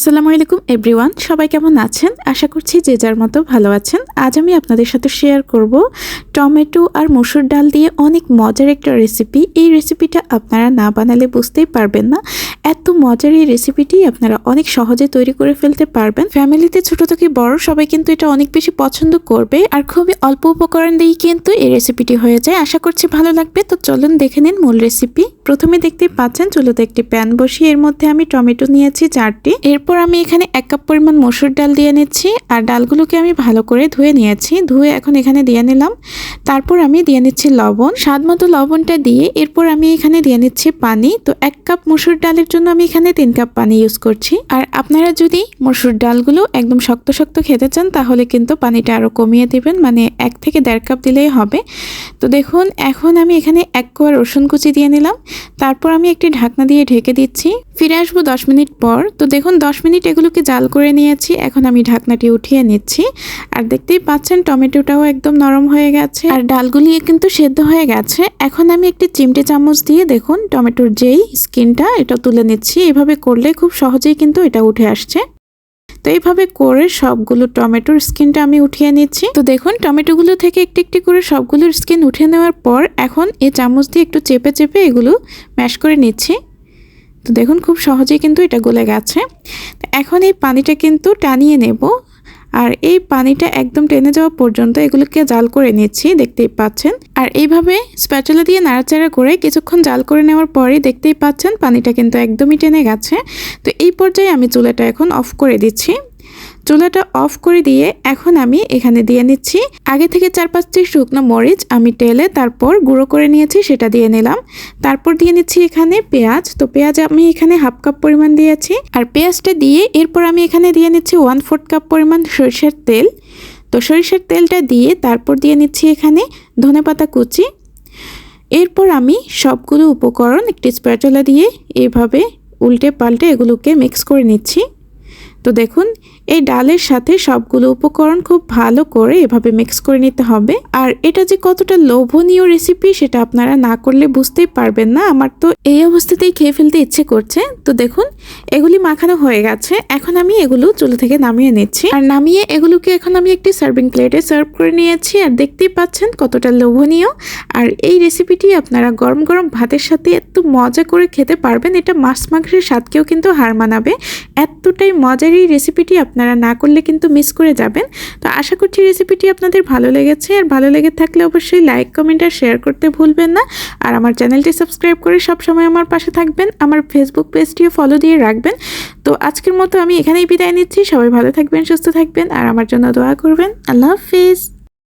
আসসালামু আলাইকুম, এভরিওয়ান। সবাই কেমন আছেন? আশা করছি যে যার মতো ভালো আছেন। আজ আমি আপনাদের সাথে শেয়ার করব টমেটো আর মসুর ডাল দিয়ে অনেক মজার একটা রেসিপি। এই রেসিপিটা আপনারা না বানালে বুঝতেই পারবেন না। এত মজার এই রেসিপিটি আপনারা অনেক সহজে তৈরি করে ফেলতে পারবেন। ফ্যামিলিতে ছোট থেকে বড় সবাই কিন্তু এটা অনেক বেশি পছন্দ করবে। আর খুবই অল্প উপকরণ দিয়েই কিন্তু এই রেসিপিটি হয়ে যায়। আশা করছি ভালো লাগবে। তো চলুন দেখে নিন মূল রেসিপি প্রথমে দেখতে পাচ্ছেন চুলোতে একটি প্যান বসিয়ে এর মধ্যে আমি টমেটো নিয়েছি চারটি। এরপর আমি এখানে এক কাপ পরিমাণ মসুর ডাল দিয়ে নিচ্ছি। আর ডালগুলোকে আমি ভালো করে ধুয়ে নিয়েছি। ধুয়ে এখন এখানে দিয়ে নিলাম। তারপর আমি দিয়ে নিচ্ছি লবণ। স্বাদ মতো লবণটা দিয়ে এরপর আমি এখানে দিয়ে নিচ্ছি পানি। তো এক কাপ মসুর ডালের আমি এখানে তিন কাপ পানি ইউজ করছি। আর আপনারা যদি মসুর ডালগুলো একদম শক্ত শক্ত খেতে চান, তাহলে কিন্তু পানিটা আরও কমিয়ে দেবেন মানে এক থেকে দেড় কাপ দিলেই হবে। তো দেখুন, এখন আমি এখানে এক কোয়া রসুন কুচি দিয়ে নিলাম। তারপর আমি একটি ঢাকনা দিয়ে ঢেকে দিচ্ছি। ফিরে আসব দশ মিনিট পর। তো দেখুন, দশ মিনিট এগুলোকে জাল করে নিয়েছি। এখন আমি ঢাকনাটি উঠিয়ে নিচ্ছি। আর দেখতেই পাচ্ছেন, টমেটোটাও একদম নরম হয়ে গেছে। আর ডালগুলি কিন্তু সেদ্ধ হয়ে গেছে। এখন আমি একটি চিমটে চামচ দিয়ে দেখুন, টমেটোর যেই স্কিনটা, এটা তুলে নিচ্ছি। এভাবে করলে খুব সহজেই কিন্তু এটা উঠে আসছে। তো এইভাবে করে সবগুলো টমেটোর স্কিনটা আমি উঠিয়ে নিচ্ছি। তো দেখুন, টমেটোগুলো থেকে একটি একটি করে সবগুলোর স্কিন উঠে নেওয়ার পর এখন এই চামচ দিয়ে একটু চেপে চেপে এগুলো ম্যাশ করে নিচ্ছি। তো দেখুন খুব সহজেই কিন্তু এটা গলে গেছে। এখন এই পানিটা কিন্তু টানিয়ে নেব। আর এই পানিটা একদম টেনে যাওয়া পর্যন্ত এগুলোকে জাল করে নিচ্ছি, দেখতেই পাচ্ছেন। আর এইভাবে স্প্যাচুলা দিয়ে নাড়াচাড়া করে কিছুক্ষণ জাল করে নেওয়ার পরেই দেখতেই পাচ্ছেন পানিটা কিন্তু একদমই টেনে গেছে। তো এই পর্যায়ে আমি চুলাটা এখন অফ করে দিচ্ছি। চুলাটা অফ করে দিয়ে এখন আমি এখানে দিয়ে নিচ্ছি। আগে থেকে চার পাঁচটি শুকনো মরিচ আমি টেলে তারপর গুঁড়ো করে নিয়েছি, সেটা দিয়ে নিলাম। তারপর দিয়ে নিচ্ছি এখানে পেঁয়াজ। তো পেঁয়াজ আমি এখানে হাফ কাপ পরিমাণ দিয়েছি। আর পেঁয়াজটা দিয়ে এরপর আমি এখানে দিয়ে নিচ্ছি ওয়ান ফোর্থ কাপ পরিমাণ সরিষার তেল। তো সরিষার তেলটা দিয়ে তারপর দিয়ে নিচ্ছি এখানে ধনেপাতা কুচি। এরপর আমি সবগুলো উপকরণ একটি স্প্যাচুলা দিয়ে এইভাবে উল্টে পাল্টে এগুলোকে মিক্স করে নিচ্ছি। তো দেখুন এই ডালের সাথে সবগুলো উপকরণ খুব ভালো করে এভাবে মিক্স করে নিতে হবে। আর এটা যে কতটা লোভনীয় রেসিপি সেটা আপনারা না করলে বুঝতেই পারবেন না। আমার তো এই অবস্থাতেই খেয়ে ফেলতে ইচ্ছে করছে। তো দেখুন, এগুলি মাখানো হয়ে গেছে। এখন আমি এগুলো চুলো থেকে নামিয়ে নিচ্ছি। আর নামিয়ে এগুলোকে এখন আমি একটি সার্ভিং প্লেটে সার্ভ করে নিয়েছি। আর দেখতেই পাচ্ছেন কতটা লোভনীয়। আর এই রেসিপিটি আপনারা গরম গরম ভাতের সাথে এত মজা করে খেতে পারবেন। এটা মাছ মাংসের স্বাদকেও কিন্তু হার মানাবে। এতটাই মজার এই রেসিপিটি আপনারা না করলে কিন্তু মিস করে যাবেন। তো আশা করছি রেসিপিটি আপনাদের ভালো লেগেছে। আর ভালো লেগে থাকলে অবশ্যই লাইক কমেন্ট আর শেয়ার করতে ভুলবেন না। আর আমার চ্যানেলটি সাবস্ক্রাইব করে সবসময় আমার পাশে থাকবেন। আমার ফেসবুক পেজটিও ফলো দিয়ে রাখবেন। তো আজকের মতো আমি এখানেই বিদায় নিচ্ছি। সবাই ভালো থাকবেন, সুস্থ থাকবেন। আর আমার জন্য দোয়া করবেন। আল্লাহ হাফিজ।